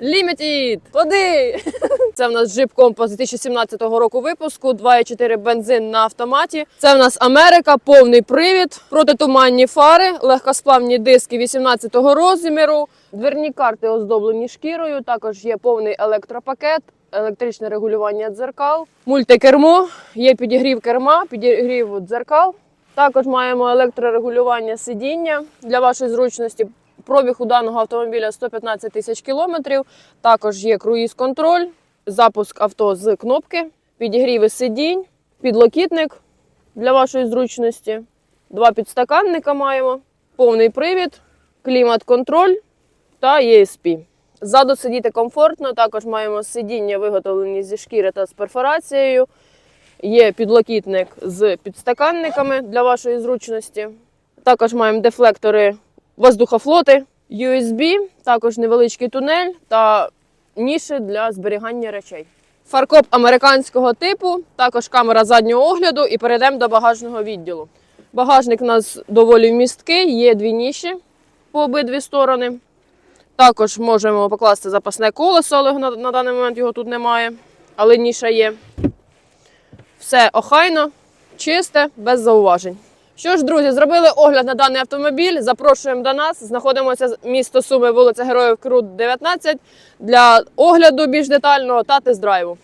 Limited! Води! Це в нас Jeep Compass 2017 року випуску, 2,4 бензин на автоматі. Це в нас Америка, повний привід, протитуманні фари, легкосплавні диски 18-го розміру, дверні карти оздоблені шкірою. Також є повний електропакет, електричне регулювання дзеркал, мультикермо, є підігрів керма, підігрів дзеркал. Також маємо електрорегулювання сидіння для вашої зручності. Пробіг у даного автомобіля 115 тисяч кілометрів. Також є круїз-контроль, запуск авто з кнопки, підігріви сидінь, підлокітник для вашої зручності. Два підстаканника маємо, повний привід, клімат-контроль та ESP. Ззаду сидіти комфортно, також маємо сидіння виготовлені зі шкіри та з перфорацією. Є підлокітник з підстаканниками для вашої зручності. Також маємо дефлектори воздухофлоти, USB, також невеличкий тунель та ніші для зберігання речей. Фаркоп американського типу, також камера заднього огляду і перейдемо до багажного відділу. Багажник у нас доволі вмісткий, є дві ніші по обидві сторони. Також можемо покласти запасне колесо, але на, на даний момент його тут немає. Але ніша є. Все охайно, чисте, без зауважень. Що ж, друзі, зробили огляд на даний автомобіль. Запрошуємо до нас. Знаходимося місто Суми, вулиця Героїв Крут, 19 для огляду більш детального та тест-драйву.